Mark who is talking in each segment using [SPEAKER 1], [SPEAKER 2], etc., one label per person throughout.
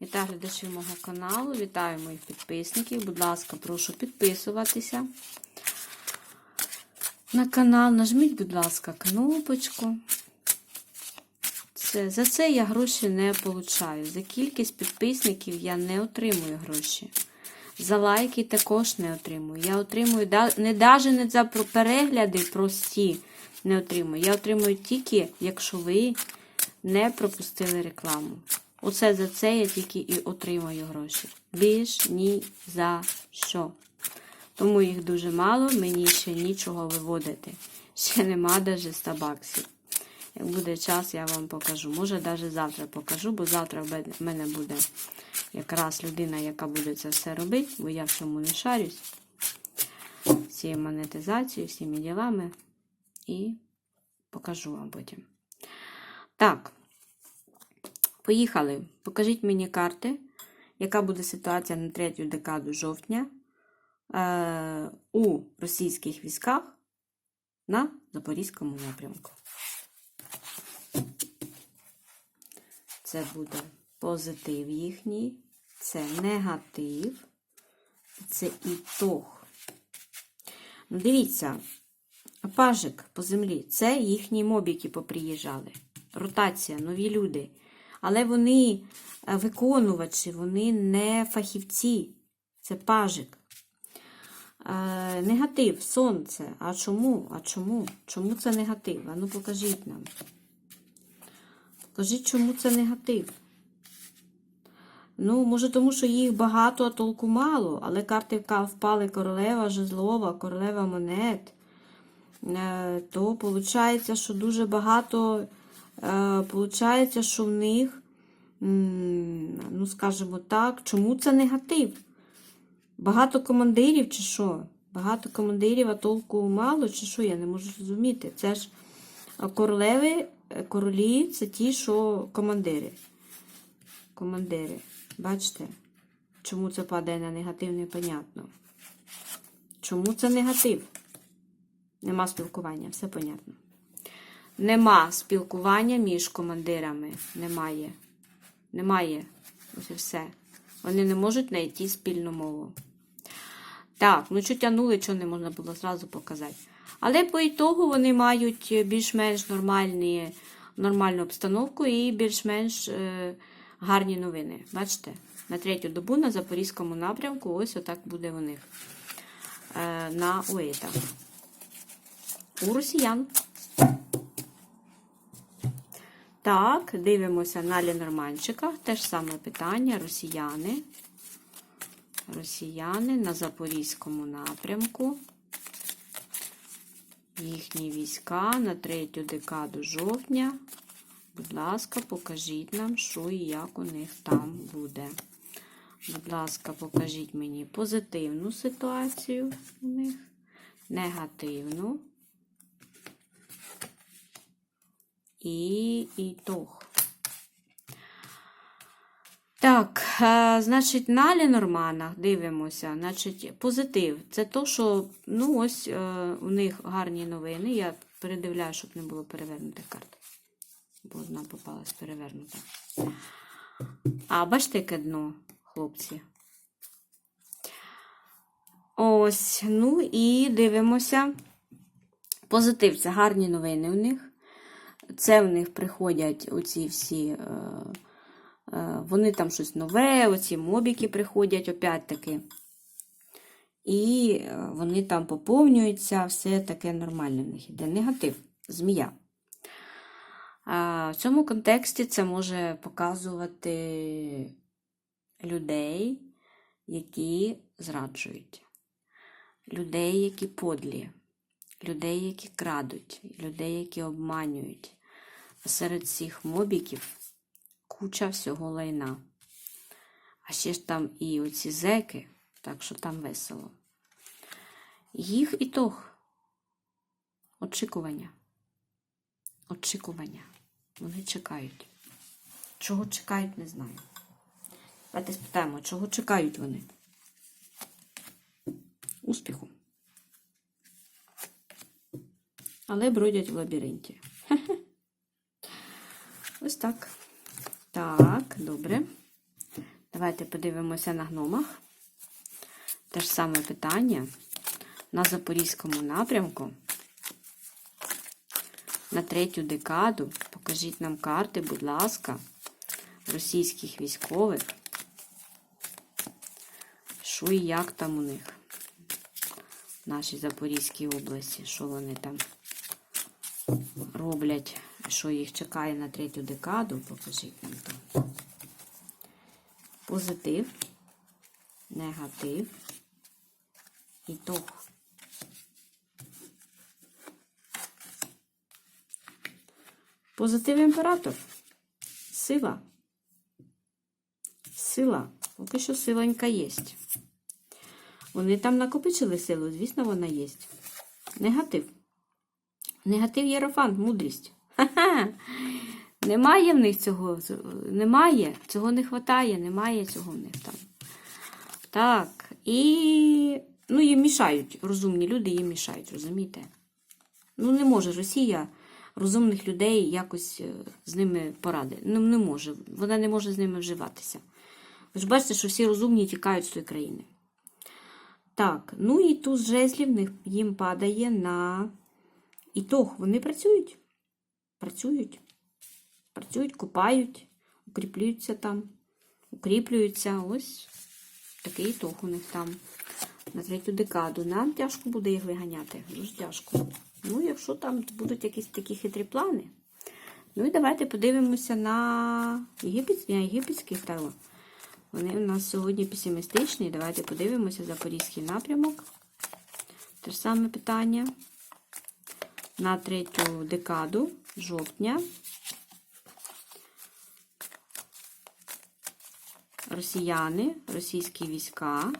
[SPEAKER 1] Вітаю глядачів мого каналу, вітаю моїх підписників. Будь ласка, прошу підписуватися на канал. Нажміть, будь ласка, кнопочку. Це, за це я гроші не получаю. За кількість підписників я не отримую гроші. За лайки також не отримую. Я отримую не навіть не за перегляди прості не отримую. Я отримую тільки, якщо ви не пропустили рекламу. Оце за це я тільки і отримаю гроші. Більш ні за що. Тому їх дуже мало, мені ще нічого виводити. Ще нема навіть 100 баксів. Як буде час, я вам покажу. Може, навіть завтра покажу, бо завтра в мене буде якраз людина, яка буде це все робити, бо я в цьому не шарюсь. Цією монетизацією, всіми ділами. І покажу вам потім. Так. Поїхали. Покажіть мені карти, яка буде ситуація на третю декаду жовтня е, у російських військах на Запорізькому напрямку. Це буде позитив їхній, це негатив, це ітог. Ну, дивіться, пажик по землі це їхні мобіки поприїжджали. Ротація, нові люди. Але вони е, виконувачі, вони не фахівці. Це пажик. Е, негатив, сонце. А чому? А чому? Чому це негатив? А ну покажіть нам. Покажіть, чому це негатив. Ну, може, тому що їх багато, а толку мало, але карти впали королева жезлова, королева монет. Е, То виходить, що дуже багато. Получається, що в них, ну, скажімо так, чому це негатив? Багато командирів чи що? Багато командирів, а толку мало, чи що? Я не можу зрозуміти. Це ж королеви, е, королі це ті, що командири. Командири. Бачите? Чому це падає на негатив, непонятно. Чому це негатив? Нема спілкування, все понятно. Нема спілкування між командирами. Немає. Немає. Ось і все. Вони не можуть знайти спільну мову. Так, ну що тягнули, що не можна було зразу показати. Але по ітогу вони мають більш-менш нормальні, нормальну обстановку і більш-менш е, гарні новини. Бачите? На третю добу на Запорізькому напрямку ось отак буде у них. Е, на УЕТах. У росіян. Так, дивимося на Ленорманчиках. Те ж саме питання. Росіяни. Росіяни на Запорізькому напрямку. Їхні війська на третю декаду жовтня. Будь ласка, покажіть нам, що і як у них там буде. Будь ласка, покажіть мені позитивну ситуацію у них, негативну. І ітог. Так, е, значить, на Ленорманах дивимося. Значить, позитив. Це то, що ну, ось е, у них гарні новини. Я передивляю, щоб не було перевернутих карт. Бо одна попалась перевернута. А, бачите, яке дно, хлопці. Ось, ну і дивимося. Позитив це гарні новини у них. Це в них приходять оці всі. Е, е, вони там щось нове, оці мобіки приходять опять-таки. І е, вони там поповнюються, все таке нормальне в них іде. Негатив, змія. В цьому контексті це може показувати людей, які зраджують, людей, які подлі, людей, які крадуть, людей, які обманюють. А серед цих мобіків куча всього лайна. А ще ж там і оці зеки, так що там весело. Їх ітог. Очікування. Очікування. Вони чекають. Чого чекають, не знаю. Давайте спитаємо, чого чекають вони? Успіху. Але бродять в лабіринті. Ось так. Так, добре. Давайте подивимося на гномах. Те ж саме питання. На Запорізькому напрямку. На третю декаду. Покажіть нам карти, будь ласка, російських військових. Що і як там у них? В нашій Запорізькій області. Що вони там роблять? Що їх чекає на третю декаду? Покажіть нам то. Позитив, негатив, ітог. Позитив імператор. Сила. Сила. Поки що силенька є. Вони там накопичили силу, звісно, вона є. Негатив. Негатив єрофант, мудрість. Ха-ха. Немає в них цього. Немає. Цього не вистачає, немає цього в них там. Так. І. Ну, їм мішають. Розумні люди їм мішають, розумієте? Ну, не може Росія розумних людей якось е, з ними порадити. Ну, не може. Вона не може з ними вживатися. Ви ж бачите, що всі розумні тікають з тої країни. Так, ну і туз жезлів їм падає на ітог. Вони працюють. Працюють. Працюють, купають, укріплюються там, укріплюються. Ось такий ітог у них там. На третю декаду. Нам тяжко буде їх виганяти. Дуже тяжко. Ну, якщо там будуть якісь такі хитрі плани. Ну і давайте подивимося на на єгипетський таро. Вони у нас сьогодні песимістичні. Давайте подивимося Запорізький напрямок. Те ж саме питання. На третю декаду жовтня. Росіяни, російські війська.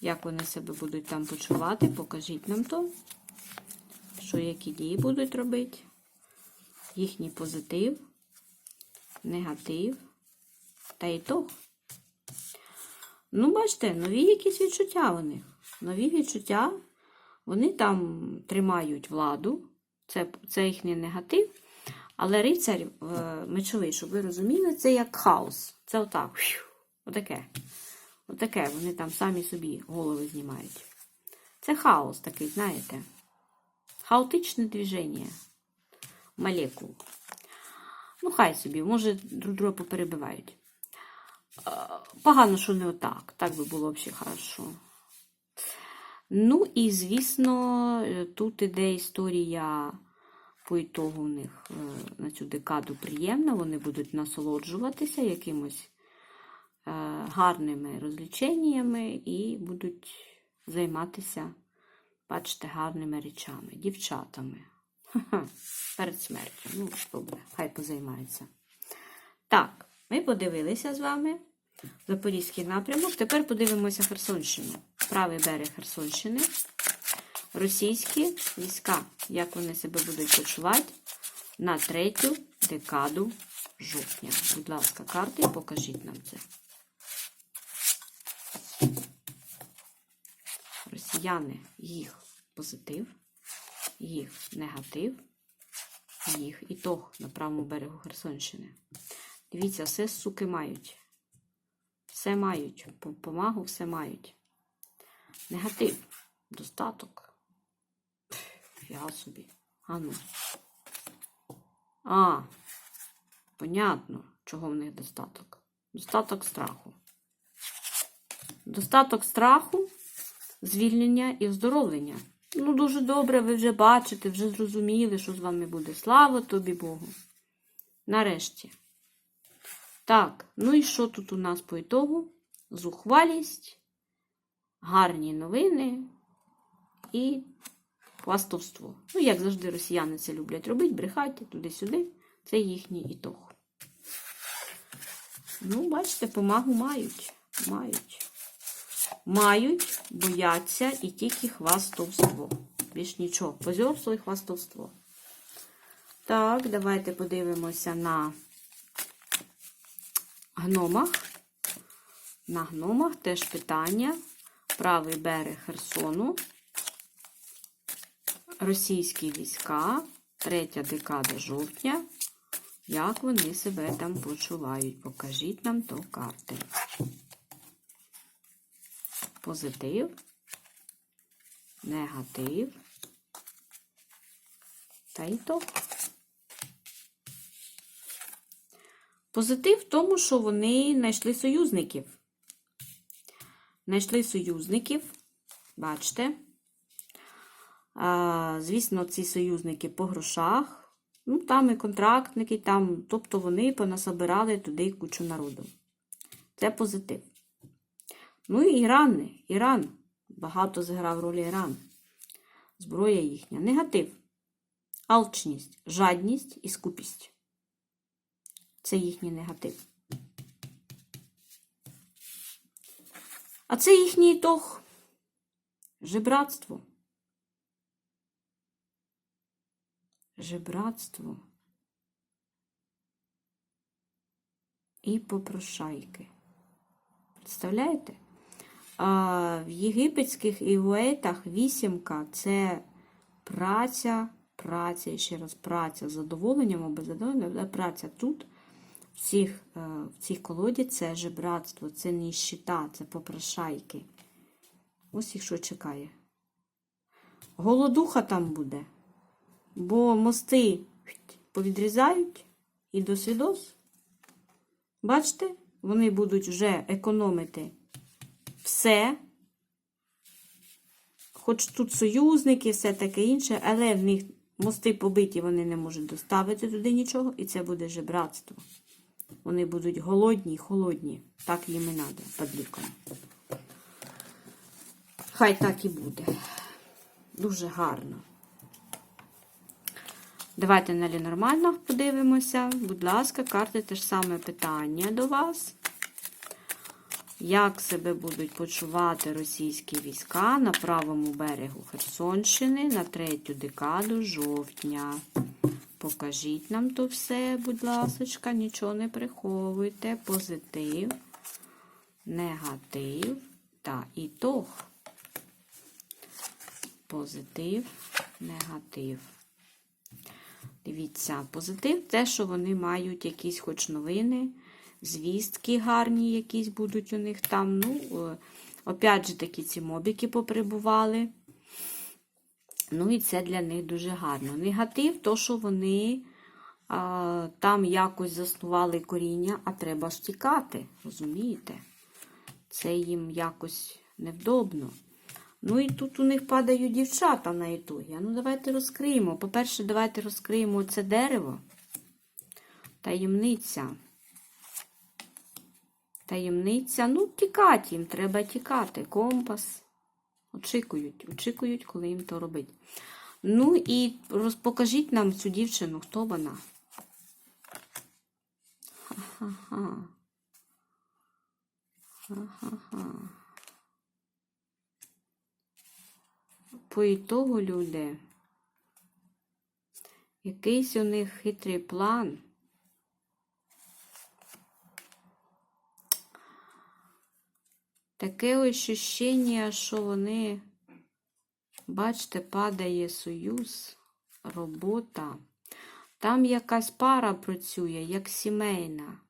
[SPEAKER 1] Як вони себе будуть там почувати, покажіть нам то. Що які дії будуть робити. Їхній позитив, негатив та ітог. Ну, бачите, нові якісь відчуття у них. Нові відчуття. Вони там тримають владу. Це, це їхній негатив. Але рицар е, мечовий, щоб ви розуміли, це як хаос. Це отак. Отаке. Отаке. Вони там самі собі голови знімають. Це хаос такий, знаєте. Хаотичне движення молекул. Ну, хай собі, може, друг друга поперебивають. Е, Погано, що не отак. Так би було взагалі хорошо. Ну, і, звісно, е, тут іде історія по ітогу у них е, на цю декаду приємна. Вони будуть насолоджуватися якимось е, гарними розліченнями і будуть займатися, бачите, гарними речами, дівчатами. Ха-ха, Перед смертю. Ну, добре, хай позаймаються. Так, ми подивилися з вами Запорізький напрямок. Тепер подивимося Херсонщину. Правий берег Херсонщини. Російські війська, як вони себе будуть почувати на третю декаду жовтня. Будь ласка, карти, покажіть нам це. Росіяни, їх позитив, їх негатив, їх ітог на правому берегу Херсонщини. Дивіться, все суки мають. Все мають. Помагу все мають. Негатив. Достаток. Я собі. А ну. А. Понятно, чого в них достаток. Достаток страху. Достаток страху, звільнення і оздоровлення. Ну, дуже добре, ви вже бачите, вже зрозуміли, що з вами буде. Слава тобі Богу. Нарешті. Так, ну і що тут у нас по ітогу? Зухвалість, гарні новини і хвастовство. Ну, як завжди, росіяни це люблять робити, брехати туди-сюди. Це їхній ітог. Ну, бачите, помагу мають. Мають. Мають, бояться і тільки хвастовство. Більш нічого. Позорство і хвастовство. Так, давайте подивимося на гномах. На гномах теж питання. Правий берег Херсону. Російські війська. Третя декада жовтня. Як вони себе там почувають? Покажіть нам то карти. Позитив, негатив та і то. Позитив в тому, що вони знайшли союзників. Знайшли союзників, бачите. А, звісно, ці союзники по грошах. Ну, там і контрактники, там, тобто вони понасобирали туди кучу народу. Це позитив. Ну і Іран. Іран. Багато зіграв роль Іран. Зброя їхня. Негатив. Алчність, жадність і скупість. Це їхній негатив. А це їхній ітог. Жебратство. Жебратство. І попрошайки. Представляєте? А в єгипетських івуетах вісімка це праця, праця, ще раз праця задоволенням або без задоволення, але праця тут, в цих, е, в цій колоді, це жебратство, це нищита, це попрошайки. Ось їх що чекає. Голодуха там буде. Бо мости повідрізають і до свідос. Бачите, вони будуть вже економити все. Хоч тут союзники, все таке інше, але в них мости побиті, вони не можуть доставити туди нічого, і це буде жебратство. Вони будуть голодні, холодні. Так їм і треба, падлікам. Хай так і буде. Дуже гарно. Давайте на Лінормально подивимося. Будь ласка, карти те ж саме питання до вас. Як себе будуть почувати російські війська на правому берегу Херсонщини на третю декаду жовтня? Покажіть нам то все, будь ласка, нічого не приховуйте. Позитив, негатив та ітог. Позитив, негатив. Дивіться, позитив те, що вони мають якісь хоч новини, звістки гарні якісь будуть у них там. Ну, е, опять же таки, ці мобіки поприбували. Ну, і це для них дуже гарно. Негатив, то, що вони а, там якось заснували коріння, а треба ж тікати, розумієте? Це їм якось невдобно. Ну і тут у них падають дівчата на ітогі. Ну, давайте розкриємо. По-перше, давайте розкриємо це дерево. Таємниця. Таємниця. Ну, тікати їм, треба тікати. Компас. Очікують, очікують, коли їм то робить. Ну і розпокажіть нам цю дівчину, хто вона. Ха-ха-ха. Ха-ха-ха. По ітогу, люди, якийсь у них хитрий план. Таке ощущення, що вони, бачите, падає союз, робота. Там якась пара працює, як сімейна.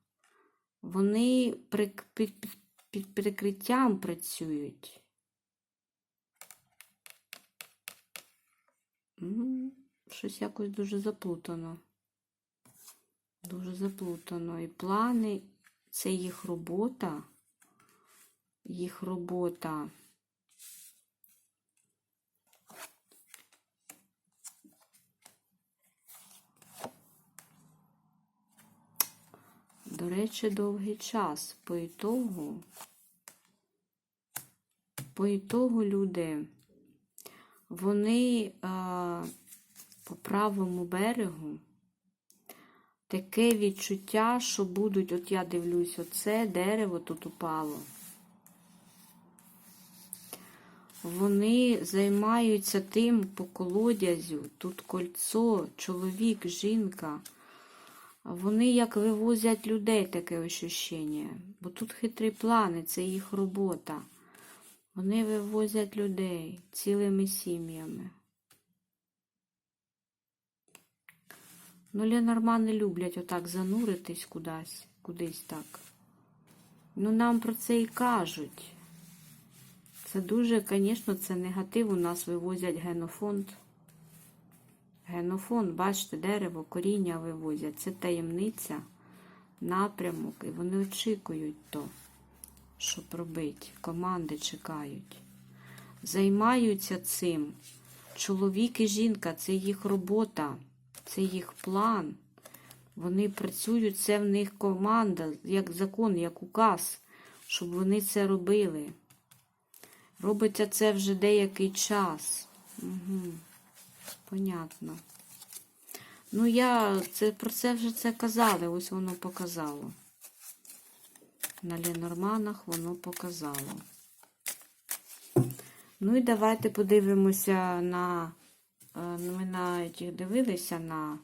[SPEAKER 1] Вони під, під, під прикриттям працюють. Щось якось дуже заплутано. Дуже заплутано. І плани, це їх робота. Їх робота. До речі, довгий час. По ітогу, по ітогу люди. Вони а, по правому берегу таке відчуття, що будуть, от я дивлюсь, оце дерево тут упало. Вони займаються тим по колодязю, тут кольцо, чоловік, жінка. Вони як вивозять людей таке ощущення. Бо тут хитрі плани, це їх робота. Вони вивозять людей цілими сім'ями. Ну, Ленормани люблять отак зануритись кудись, кудись так. Ну, нам про це і кажуть. Це дуже, звісно, це негатив. У нас вивозять генофонд. Генофонд, бачите, дерево, коріння вивозять. Це таємниця, напрямок. І вони очікують то, щоб робити. Команди чекають. Займаються цим. Чоловік і жінка це їх робота, це їх план. Вони працюють, це в них команда, як закон, як указ, щоб вони це робили. Робиться це вже деякий час. Угу. Понятно. Ну, я це, про це вже це казали, ось воно показало. На Ленорманах воно показало. Ну і давайте подивимося на. е, Ми на тих дивилися на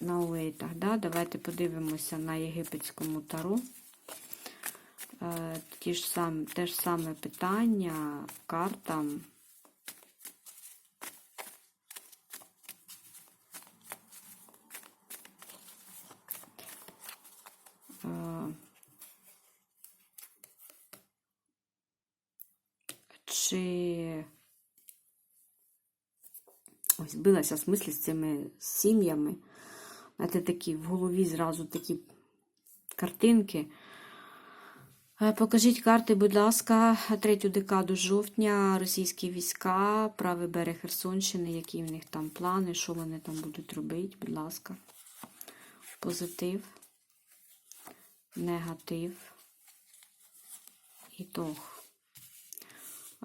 [SPEAKER 1] на Уейтах, да? Давайте подивимося на єгипетському таро. Е, Ті ж сам, те ж саме питання картам. Е, Чи ось збилася в смислі з цими сім'ями. Знаєте, такі в голові зразу такі картинки. Е, Покажіть карти, будь ласка, третю декаду жовтня, російські війська, правий берег Херсонщини, які в них там плани, що вони там будуть робити, будь ласка. Позитив, негатив, ітог.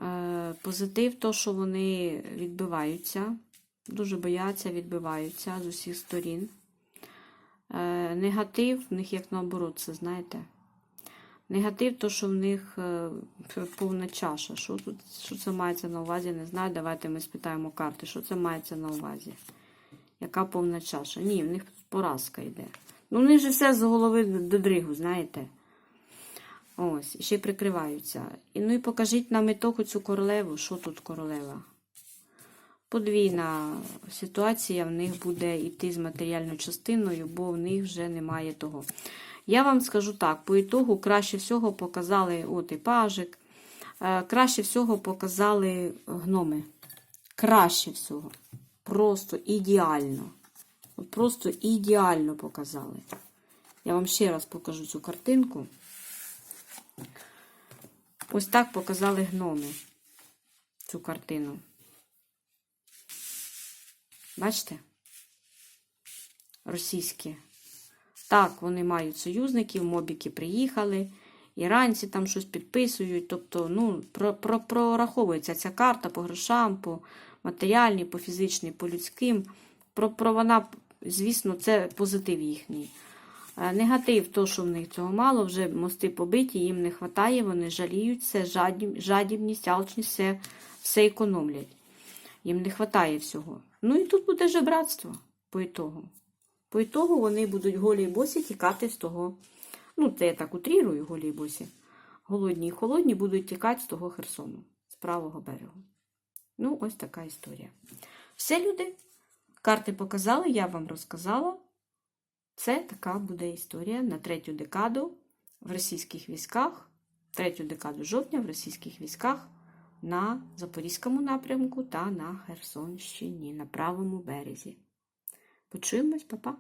[SPEAKER 1] Е, Позитив, то, що вони відбиваються, дуже бояться, відбиваються з усіх сторін. Е, Негатив, в них як наоборот, це знаєте. Негатив, то, що в них е, повна чаша. Що тут що це мається на увазі? Не знаю. Давайте ми спитаємо карти, що це мається на увазі. Яка повна чаша? Ні, в них поразка йде. Ну, в них же все з голови до дригу, знаєте. Ось, ще й прикриваються. І, ну і покажіть нам ітогу цю королеву. Що тут королева? Подвійна ситуація в них буде йти з матеріальною частиною, бо в них вже немає того. Я вам скажу так: по ітогу краще всього показали от і пажик, е, краще всього показали гноми. Краще всього. Просто ідеально. Просто ідеально показали. Я вам ще раз покажу цю картинку. Ось так показали гноми цю картину. Бачите? Російські. Так, вони мають союзників, мобіки приїхали, іранці там щось підписують. Тобто, ну, про, про, прораховується ця карта по грошам, по матеріальній, по фізичній, по людським. Про, про вона, звісно, це позитив їхній. Е, Негатив, то, що в них цього мало, вже мости побиті, їм не вистачає, вони жаліються, жадіб, жадібність, алчність, все, все економлять. Їм не вистачає всього. Ну і тут буде жебратство по ітогу. По ітогу вони будуть голі й босі тікати з того. Ну, це я так утрірую, голі й босі. Голодні і холодні будуть тікати з того Херсону, з правого берегу. Ну, ось така історія. Все, люди, карти показали, я вам розказала. Це така буде історія на третю декаду в російських військах, третю декаду жовтня в російських військах на Запорізькому напрямку та на Херсонщині, на правому березі. Почуємось, папа.